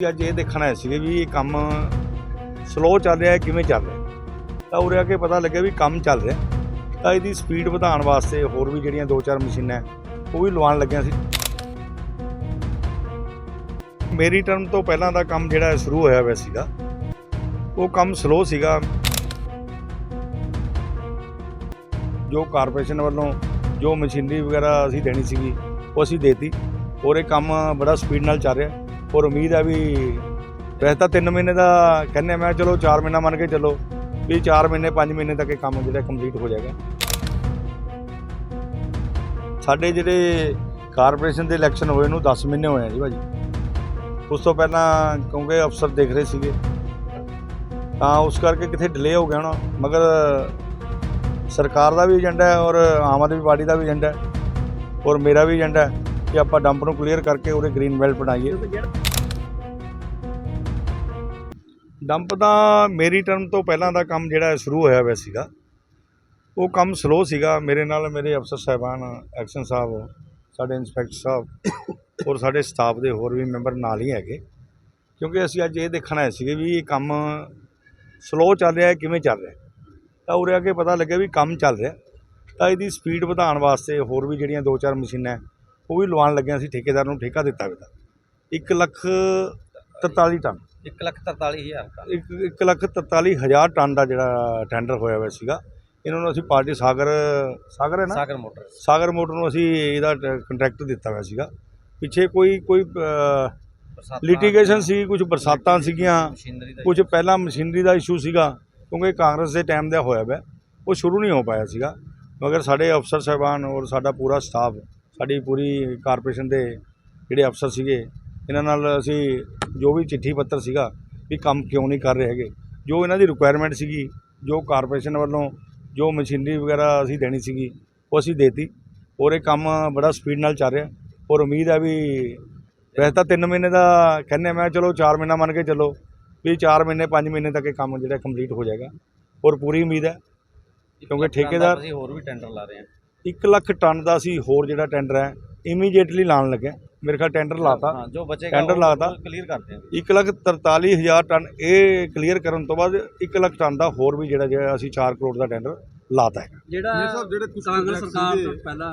ਅੱਜ ਇਹ ਦੇਖਣ ਆਏ ਸੀਗੇ ਵੀ ਇਹ ਕੰਮ ਸਲੋ ਚੱਲ ਰਿਹਾ ਹੈ, ਕਿਵੇਂ ਚੱਲ ਰਿਹਾ ਤਾਂ ਉਰੇ ਆ ਕੇ ਪਤਾ ਲੱਗਿਆ ਵੀ ਕੰਮ ਚੱਲ ਰਿਹਾ ਤਾਂ ਇਹਦੀ ਸਪੀਡ ਵਧਾਉਣ ਵਾਸਤੇ ਹੋਰ ਵੀ ਜਿਹੜੀਆਂ ਦੋ ਚਾਰ ਮਸ਼ੀਨਾਂ ਉਹ ਵੀ ਲਵਾਉਣ ਲੱਗਿਆ ਸੀ। ਮੇਰੀ ਟਰਮ ਤੋਂ ਪਹਿਲਾਂ ਦਾ ਕੰਮ ਜਿਹੜਾ ਸ਼ੁਰੂ ਹੋਇਆ ਹੋਇਆ ਸੀਗਾ, ਉਹ ਕੰਮ ਸਲੋ ਸੀਗਾ। ਜੋ ਕਾਰਪੋਰੇਸ਼ਨ ਵੱਲੋਂ ਜੋ ਮਸ਼ੀਨਰੀ ਵਗੈਰਾ ਅਸੀਂ ਦੇਣੀ ਸੀਗੀ, ਉਹ ਅਸੀਂ ਦੇਤੀ। ਔਰ ਇਹ ਕੰਮ ਬੜਾ ਸਪੀਡ ਨਾਲ ਚੱਲ ਰਿਹਾ। ਔਰ ਉਮੀਦ ਹੈ ਵੀ ਵੈਸੇ ਤਾਂ 3 ਮਹੀਨੇ ਦਾ ਕਹਿੰਦੇ ਮੈਂ ਚਲੋ 4 ਮਹੀਨਾ ਮੰਨ ਕੇ ਚੱਲੋ, ਵੀ 4 ਮਹੀਨੇ 5 ਮਹੀਨੇ ਤੱਕ ਇਹ ਕੰਮ ਜਿਹੜਾ ਕੰਪਲੀਟ ਹੋ ਜਾਏਗਾ। ਸਾਡੇ ਜਿਹੜੇ ਕਾਰਪੋਰੇਸ਼ਨ ਦੇ ਇਲੈਕਸ਼ਨ ਹੋਏ ਨੂੰ 10 ਮਹੀਨੇ ਹੋਏ ਆ ਜੀ ਭਾਜੀ। ਉਸ ਤੋਂ ਪਹਿਲਾਂ ਕਿਉਂਕਿ ਅਫਸਰ ਦੇਖ ਰਹੇ ਸੀਗੇ, ਤਾਂ ਉਸ ਕਰਕੇ ਕਿਥੇ ਡਿਲੇ ਹੋ ਗਿਆ ਹੋਣਾ, ਮਗਰ ਸਰਕਾਰ ਦਾ ਵੀ ਏਜੰਡਾ ਹੈ ਔਰ ਆਮ ਆਦਮੀ ਪਾਰਟੀ ਦਾ ਵੀ ਏਜੰਡਾ ਹੈ, ਔਰ ਮੇਰਾ ਵੀ ਏਜੰਡਾ ਹੈ। ਕਿ ਆਪਾਂ ਡੰਪ ਨੂੰ ਕਲੀਅਰ ਕਰਕੇ ਉਹਦੇ ਗ੍ਰੀਨ ਬੈਲਟ ਬਣਾਈਏ। ਡੰਪ ਦਾ ਮੇਰੀ ਟਰਮ ਤੋਂ ਪਹਿਲਾਂ ਦਾ ਕੰਮ ਜਿਹੜਾ ਸ਼ੁਰੂ ਹੋਇਆ ਹੋਇਆ ਸੀਗਾ। ਉਹ ਕੰਮ ਸਲੋ ਸੀਗਾ। ਮੇਰੇ ਨਾਲ ਮੇਰੇ ਅਫਸਰ ਸਾਹਿਬਾਨ ਐਕਸ਼ਨ ਸਾਹਿਬ, ਸਾਡੇ ਇੰਸਪੈਕਟਰ ਸਾਹਿਬ ਔਰ ਸਾਡੇ ਸਟਾਫ ਦੇ ਹੋਰ ਵੀ ਮੈਂਬਰ ਨਾਲ ਹੀ ਹੈਗੇ। ਕਿਉਂਕਿ ਅਸੀਂ ਅੱਜ ਇਹ ਦੇਖਣ ਆਏ ਸੀਗੇ ਵੀ ਇਹ ਕੰਮ ਸਲੋ ਚੱਲ ਰਿਹਾ ਹੈ, ਕਿਵੇਂ ਚੱਲ ਰਿਹਾ ਤਾਂ ਉਰੇ ਆ ਕੇ ਪਤਾ ਲੱਗਿਆ ਵੀ ਕੰਮ ਚੱਲ ਰਿਹਾ ਤਾਂ ਇਹਦੀ ਸਪੀਡ ਵਧਾਉਣ ਵਾਸਤੇ ਹੋਰ ਵੀ ਜਿਹੜੀਆਂ ਦੋ ਚਾਰ ਮਸ਼ੀਨਾਂ ਉਹ ਵੀ ਲਵਾਉਣ ਲੱਗਿਆ ਸੀ ਠੇਕੇਦਾਰ ਨੂੰ ਠੇਕਾ ਦਿੱਤਾ ਹੋਇਆ ਤਾਂ 1 ਲੱਖ 43 ਟਨ। ਇੱਕ ਲੱਖ ਤਰਤਾਲੀ ਹਜ਼ਾਰ ਦਾ ਇੱਕ ਇੱਕ ਲੱਖ 43 ਹਜ਼ਾਰ ਟਨ ਦਾ ਜਿਹੜਾ ਟੈਂਡਰ ਹੋਇਆ ਹੋਇਆ ਸੀਗਾ। ਇਹਨਾਂ ਨੂੰ ਅਸੀਂ ਪਾਰਟੀ ਸਾਗਰ ਸਾਗਰ ਹੈ ਨਾ? ਸਾਗਰ ਮੋਟਰ। ਸਾਗਰ ਮੋਟਰ ਨੂੰ ਅਸੀਂ ਇਹਦਾ ਕੰਟਰੈਕਟ ਦਿੱਤਾ ਹੋਇਆ ਸੀਗਾ। ਪਿੱਛੇ ਕੋਈ ਕੋਈ ਲਿਟੀਗੇਸ਼ਨ ਸੀ ਕੁਝ ਬਰਸਾਤਾਂ ਸੀਗੀਆਂ ਕੁਝ ਪਹਿਲਾਂ ਮਸ਼ੀਨਰੀ ਦਾ ਇਸ਼ੂ ਸੀਗਾ ਕਿਉਂਕਿ ਕਾਂਗਰਸ ਦੇ ਟਾਈਮ ਦਾ ਹੋਇਆ ਹੋਇਆ ਉਹ ਸ਼ੁਰੂ ਨਹੀਂ ਹੋ ਪਾਇਆ ਸੀਗਾ। ਮਗਰ ਸਾਡੇ ਅਫਸਰ ਸਾਹਿਬਾਨ ਔਰ ਸਾਡਾ ਪੂਰਾ ਸਟਾਫ ਸਾਡੀ ਪੂਰੀ ਕਾਰਪੋਰੇਸ਼ਨ ਦੇ ਜਿਹੜੇ ਅਫਸਰ ਸੀਗੇ ਇਹਨਾਂ ਨਾਲ ਅਸੀਂ ਜੋ ਵੀ ਚਿੱਠੀ ਪੱਤਰ ਸੀਗਾ ਵੀ ਕੰਮ ਕਿਉਂ ਨਹੀਂ ਕਰ ਰਹੇ ਹੈਗੇ ਜੋ ਇਹਨਾਂ ਦੀ ਰਿਕੁਆਇਰਮੈਂਟ ਸੀਗੀ ਜੋ ਕਾਰਪੋਰੇਸ਼ਨ ਵੱਲੋਂ ਜੋ ਮਸ਼ੀਨਰੀ ਵਗੈਰਾ ਅਸੀਂ ਦੇਣੀ ਸੀਗੀ ਉਹ ਅਸੀਂ ਦੇਤੀ। ਔਰ ਇਹ ਕੰਮ ਬੜਾ ਸਪੀਡ ਨਾਲ ਚੱਲ ਰਿਹਾ। ਔਰ ਉਮੀਦ ਹੈ ਵੀ ਵੈਸੇ ਤਾਂ 3 ਮਹੀਨੇ ਦਾ ਕਹਿੰਦੇ ਮੈਂ ਚਲੋ 4 ਮਹੀਨਾ ਮੰਨ ਕੇ ਚੱਲੋ ਵੀ 4 ਮਹੀਨੇ 5 ਮਹੀਨੇ ਤੱਕ ਇਹ ਕੰਮ ਜਿਹੜਾ ਕੰਪਲੀਟ ਹੋ ਜਾਏਗਾ। ਔਰ ਪੂਰੀ ਉਮੀਦ ਹੈ ਕਿਉਂਕਿ ਠੇਕੇਦਾਰ- ਅਸੀਂ ਹੋਰ ਵੀ ਟੈਂਡਰ ਲਾ ਰਹੇ ਹਾਂ। 1 ਲੱਖ ਟਨ ਦਾ ਅਸੀਂ ਹੋਰ ਜਿਹੜਾ ਟੈਂਡਰ ਹੈ ਇਮੀਡੀਏਟਲੀ ਲਾਣ ਲੱਗੇ। ਮੇਰੇ ਖਿਆਲ ਟੈਂਡਰ ਲਾਤਾ। ਹਾਂ ਜੋ ਬਚੇਗਾ ਟੈਂਡਰ ਲਾਤਾ। ਕਲੀਅਰ ਕਰਦੇ ਹਾਂ 1 ਲੱਖ 43 ਹਜ਼ਾਰ ਟਨ ਇਹ ਕਲੀਅਰ ਕਰਨ ਤੋਂ ਬਾਅਦ 1 ਲੱਖ ਟਨ ਦਾ ਹੋਰ ਵੀ ਜਿਹੜਾ ਜਿਹੜਾ ਅਸੀਂ 4 ਕਰੋੜ ਦਾ ਟੈਂਡਰ ਲਾਤਾ ਹੈ ਜਿਹੜਾ ਜਿਹੜੇ ਕਾਂਗਰਸ ਸਰਕਾਰ ਤੋਂ ਪਹਿਲਾਂ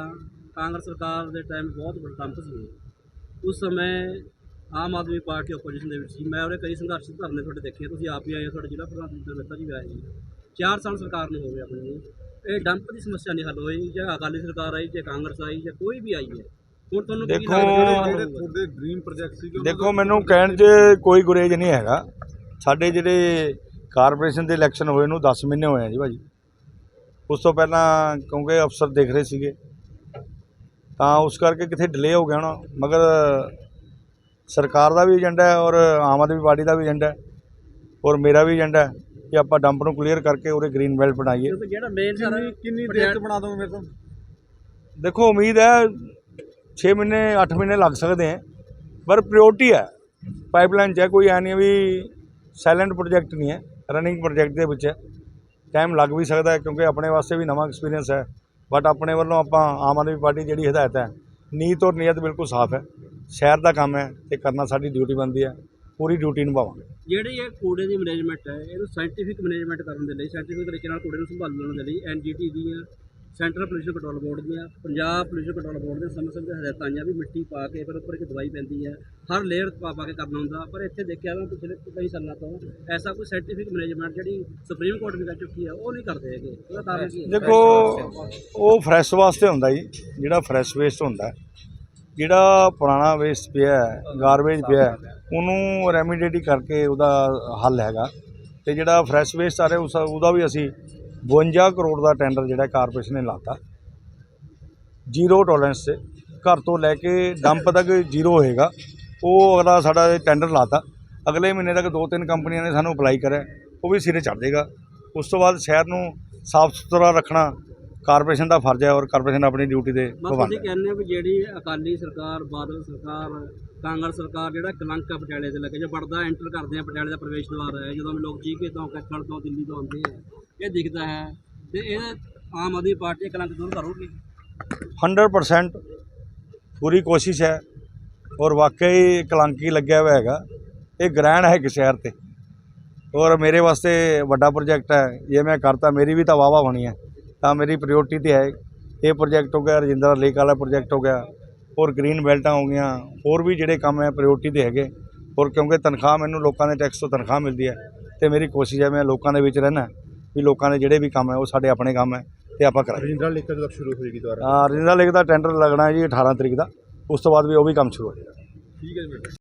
ਕਾਂਗਰਸ ਸਰਕਾਰ ਦੇ ਟਾਈਮ ਬਹੁਤ ਵੱਡਾ ਸੀ। ਉਸ ਸਮੇਂ ਆਮ ਆਦਮੀ ਪਾਰਟੀ ਆਪੋਜੀਸ਼ਨ ਦੇ ਵਿੱਚ ਸੀ। ਮੈਂ ਉਹਦੇ ਕਈ ਸੰਘਰਸ਼ ਧਰਨੇ ਤੁਹਾਡੇ ਦੇਖੇ ਤੁਸੀਂ ਆਪ ਹੀ ਆਏ ਹੋ ਤੁਹਾਡੇ ਜ਼ਿਲ੍ਹਾ ਪ੍ਰਧਾਨ ਦਵਿੰਦਰ ਮਹਿਤਾ ਜੀ ਵੀ ਆਏ ਜੀ ਚਾਰ ਸਾਲ ਸਰਕਾਰ ਨੂੰ ਹੋ ਗਏ ਆਪਣੀ ਨੂੰ। ਇਹ ਡੰਪ ਦੀ ਸਮੱਸਿਆ ਨਹੀਂ ਹੱਲ ਹੋਈ ਜਾਂ ਅਕਾਲੀ ਸਰਕਾਰ ਆਈ ਜਾਂ ਕਾਂਗਰਸ ਆਈ ਜਾਂ ਕੋਈ ਵੀ ਆਈ ਹੈ। ਹੁਣ ਤੁਹਾਨੂੰ ਕੀ ਦੇਖੋ- ਲੱਗਦਾ ਜਿਹੜੇ ਤੁਹਾਡੇ ਡ੍ਰੀਮ ਪ੍ਰੋਜੈਕਟ ਸੀਗੇ ਉਹਨਾਂ ਦੇਖੋ ਮੈਨੂੰ ਕਹਿਣ 'ਚ ਕੋਈ ਗੁਰੇਜ ਨਹੀਂ ਹੈਗਾ। ਸਾਡੇ ਜਿਹੜੇ ਕਾਰਪੋਰੇਸ਼ਨ ਦੇ ਇਲੈਕਸ਼ਨ ਹੋਏ ਨੂੰ 10 ਮਹੀਨੇ ਹੋਏ ਆ ਜੀ ਭਾਜੀ। ਉਸ ਤੋਂ ਪਹਿਲਾਂ ਕਿਉਂਕਿ ਅਫਸਰ ਦੇਖ ਰਹੇ ਸੀਗੇ ਤਾਂ ਉਸ ਕਰਕੇ ਕਿਥੇ ਡਿਲੇ ਹੋ ਗਿਆ ਹੋਣਾ। ਮਗਰ ਸਰਕਾਰ ਦਾ ਵੀ ਏਜੰਡਾ ਹੈ ਔਰ ਆਮ ਆਦਮੀ ਪਾਰਟੀ ਦਾ ਵੀ ਏਜੰਡਾ ਹੈ ਔਰ ਮੇਰਾ ਵੀ ਏਜੰਡਾ ਹੈ। ਕਿ ਆਪਾਂ ਡੰਪ ਨੂੰ ਕਲੀਅਰ ਕਰਕੇ ਉਹਦੇ ਗ੍ਰੀਨ ਬੈਲਟ ਬਣਾਈਏ। ਜਿਹੜਾ ਮੇਨ ਸਾਰਾ ਕਿੰਨੀ ਕਿੰਨੀ ਦੇਰ ਚ ਬਣਾ ਦੋਗੇ ਮੇਰੇ ਤੋਂ? ਦੇਖੋ ਉਮੀਦ ਹੈ 6 ਮਹੀਨੇ 8 ਮਹੀਨੇ ਲੱਗ ਸਕਦੇ ਹੈ ਪਰ ਪ੍ਰਾਇੋਰਟੀ ਹੈ। ਪਾਈਪਲਾਈਨ 'ਚ ਹੈ ਕੋਈ ਐ ਨਹੀਂ ਵੀ ਸਾਇਲੈਂਟ ਪ੍ਰੋਜੈਕਟ ਨਹੀਂ ਹੈ ਰਨਿੰਗ ਪ੍ਰੋਜੈਕਟ ਦੇ ਵਿੱਚ ਹੈ। ਟਾਈਮ ਲੱਗ ਵੀ ਸਕਦਾ ਹੈ ਕਿਉਂਕਿ ਆਪਣੇ ਵਾਸਤੇ ਵੀ ਨਵਾਂ ਐਕਸਪੀਰੀਅੰਸ ਹੈ। ਬਟ ਆਪਣੇ ਵੱਲੋਂ ਆਪਾਂ ਆਮ ਆਦਮੀ ਪਾਰਟੀ ਜਿਹੜੀ ਹਦਾਇਤ ਹੈ ਨੀਤ ਔਰ ਨੀਅਤ ਬਿਲਕੁਲ ਸਾਫ਼ ਹੈ। ਸ਼ਹਿਰ ਦਾ ਕੰਮ ਹੈ ਤੇ ਕਰਨਾ ਸਾਡੀ ਡਿਊਟੀ ਬਣਦੀ ਹੈ। ਪੂਰੀ ਡਿਊਟੀ ਨਿਭਾਵਾਂਗੇ। ਜਿਹੜੀ ਇਹ ਕੂੜੇ ਦੀ ਮੈਨੇਜਮੈਂਟ ਹੈ ਇਹਨੂੰ ਸਾਇੰਟੀਫਿਕ ਮੈਨੇਜਮੈਂਟ ਕਰਨ ਦੇ ਲਈ ਸਾਇੰਟੀਫਿਕ ਤਰੀਕੇ ਨਾਲ ਕੂੜੇ ਨੂੰ ਸੰਭਾਲਣ ਦੇ ਲਈ ਐਨਜੀਟੀ ਦੀਆਂ ਸੈਂਟਰਲ ਪੋਲਿਊਸ਼ਨ ਕੰਟਰੋਲ ਬੋਰਡ ਦੀਆਂ ਪੰਜਾਬ ਪੋਲਿਊਸ਼ਨ ਕੰਟਰੋਲ ਬੋਰਡ ਦੇ ਸਮੇਂ ਸਮੇਂ ਹਦਾਇਤਾਂ ਆਈਆਂ ਵੀ ਮਿੱਟੀ ਪਾ ਕੇ ਫਿਰ ਉੱਪਰ ਇੱਕ ਦਵਾਈ ਪੈਂਦੀ ਹੈ। ਹਰ ਲੇਅਰ ਪਾ ਪਾ ਕੇ ਕਰਨਾ ਹੁੰਦਾ ਪਰ ਇੱਥੇ ਦੇਖਿਆ ਮੈਂ ਪਿਛਲੇ ਕਈ ਸਾਲਾਂ ਤੋਂ ਐਸਾ ਕੋਈ ਸਾਇੰਟੀਫਿਕ ਮੈਨੇਜਮੈਂਟ ਜਿਹੜੀ ਸੁਪਰੀਮ ਕੋਰਟ ਵੀ ਕਰ ਚੁੱਕੀ ਹੈ ਉਹ ਨਹੀਂ ਕਰਦੇ ਹੈਗੇ। ਉਹਦਾ ਕਾਰਨ ਕੀ ਹੈ? ਦੇਖੋ ਉਹ ਫਰੈਸ਼ ਵਾਸਤੇ ਹੁੰਦਾ ਜੀ ਜਿਹੜਾ ਫਰੈਸ਼ ਵੇਸਟ ਹੁੰਦਾ ਹੈ। ਜਿਹੜਾ ਪੁਰਾਣਾ ਵੇਸਟ ਪਿਆ ਗਾਰਬੇਜ ਪਿਆ ਹੈ, ਉਹਨੂੰ ਰੈਮੀਡੀਏਟ ਕਰਕੇ ਉਹਦਾ ਹੱਲ ਹੈਗਾ। ਤੇ ਜਿਹੜਾ ਫਰੈਸ਼ ਵੇਸਟ ਆ ਰਿਹਾ, ਉਸ ਉਹਦਾ ਵੀ ਅਸੀਂ 52 ਕਰੋੜ ਦਾ ਟੈਂਡਰ ਜਿਹੜਾ ਕਾਰਪੋਰੇਸ਼ਨ ਨੇ ਲਾਤਾ। ਜ਼ੀਰੋ ਟੋਲਰੈਂਸ ਤੇ ਘਰ ਤੋਂ ਲੈ ਕੇ ਡੰਪ ਤੱਕ ਜ਼ੀਰੋ ਹੋਏਗਾ। ਉਹ ਅਗਲਾ ਸਾਡਾ ਟੈਂਡਰ ਲਾਤਾ। ਅਗਲੇ ਮਹੀਨੇ ਤੱਕ ਦੋ ਤਿੰਨ ਕੰਪਨੀਆਂ ਨੇ ਸਾਨੂੰ ਅਪਲਾਈ ਕਰਿਆ। ਉਹ ਵੀ ਸਿਰੇ ਚੜ੍ਹ ਜਾਏਗਾ। ਉਸ ਤੋਂ ਬਾਅਦ ਸ਼ਹਿਰ ਨੂੰ ਸਾਫ਼ ਸੁਥਰਾ ਰੱਖਣਾ ਕਾਰਪੋਰੇਸ਼ਨ ਦਾ ਫਰਜ਼ ਹੈ ਔਰ ਕਾਰਪੋਰੇਸ਼ਨ ਆਪਣੀ ਡਿਊਟੀ ਦੇ ਪਾਬੰਦ ਤੁਸੀਂ ਹੈ। ਕਹਿੰਦੇ ਹੋ ਵੀ ਜਿਹੜੀ ਅਕਾਲੀ ਸਰਕਾਰ ਬਾਦਲ ਸਰਕਾਰ ਕਾਂਗਰਸ ਸਰਕਾਰ ਜਿਹੜਾ ਕਲੰਕ ਆ ਪਟਿਆਲੇ ਦੇ ਲੱਗੇ ਜੋ ਵੜਦਾ ਐਂਟਰ ਕਰਦੇ ਆ ਪਟਿਆਲੇ ਦਾ ਪ੍ਰਵੇਸ਼ ਦੁਆਰ ਹੈ ਜਦੋਂ ਲੋਕ ਚੀਕੇ ਤੋਂ ਕੱਖੜ ਤੋਂ ਦਿੱਲੀ ਤੋਂ ਆਉਂਦੇ ਆ ਇਹ ਦਿਖਦਾ ਹੈ। ਤੇ ਇਹ ਆਮ ਆਦਮੀ ਪਾਰਟੀ ਇਹ ਕਲੰਕ ਦੂਰ ਕਰੂਗੀ। 100% ਪੂਰੀ ਕੋਸ਼ਿਸ਼ ਹੈ ਔਰ ਵਾਕਈ ਕਲੰਕੀ ਲੱਗਿਆ ਹੋਇਆ ਹੈਗਾ। ਇਹ ਗ੍ਰਹਿਣ ਹੈ ਇੱਕ ਸ਼ਹਿਰ ਤੇ। ਔਰ ਮੇਰੇ ਵਾਸਤੇ ਵੱਡਾ ਪ੍ਰੋਜੈਕਟ ਹੈ। ਜੇ ਮੈਂ ਕਰਤਾ ਮੇਰੀ ਵੀ ਤਾਂ ਵਾਵਾ ਹੋਣੀ ਹੈ। ਤਾਂ ਮੇਰੀ ਪ੍ਰਾਇੋਰਟੀ ਤੇ ਹੈ ਇਹ ਪ੍ਰੋਜੈਕਟ ਹੋ ਗਿਆ ਰਜਿੰਦਰਾ ਲੇਕ ਵਾਲਾ ਪ੍ਰੋਜੈਕਟ ਹੋ ਗਿਆ। ਔਰ ਗ੍ਰੀਨ ਬੈਲਟਾਂ ਹੋ ਗਈਆਂ। ਹੋਰ ਵੀ ਜਿਹੜੇ ਕੰਮ ਹੈ ਪ੍ਰਾਇੋਰਟੀ ਤੇ ਹੈਗੇ। ਔਰ ਕਿਉਂਕਿ ਤਨਖਾਹ ਮੈਨੂੰ ਲੋਕਾਂ ਦੇ ਟੈਕਸ ਤੋਂ ਤਨਖਾਹ ਮਿਲਦੀ ਹੈ। ਤੇ ਮੇਰੀ ਕੋਸ਼ਿਸ਼ ਹੈ ਮੈਂ ਲੋਕਾਂ ਦੇ ਵਿੱਚ ਰਹਿਣਾ। ਵੀ ਲੋਕਾਂ ਦੇ ਜਿਹੜੇ ਵੀ ਕੰਮ ਹੈ ਉਹ ਸਾਡੇ ਆਪਣੇ ਕੰਮ ਹੈ ਤੇ ਆਪਾਂ ਕਰਾਂਗੇ। ਰਜਿੰਦਰਾ ਲੇਕ ਕਦੋਂ ਸ਼ੁਰੂ ਹੋਏਗੀ ਦੁਬਾਰਾ? ਆ ਰਜਿੰਦਰਾ ਲੇਕ ਦਾ ਟੈਂਡਰ ਲੱਗਣਾ ਹੈ ਜੀ 18 ਤਰੀਕ ਦਾ। ਉਸ ਤੋਂ ਬਾਅਦ ਵੀ ਉਹ ਵੀ ਕੰਮ ਸ਼ੁਰੂ ਹੋ ਜਾਏਗਾ। ਠੀਕ ਹੈ ਜੀ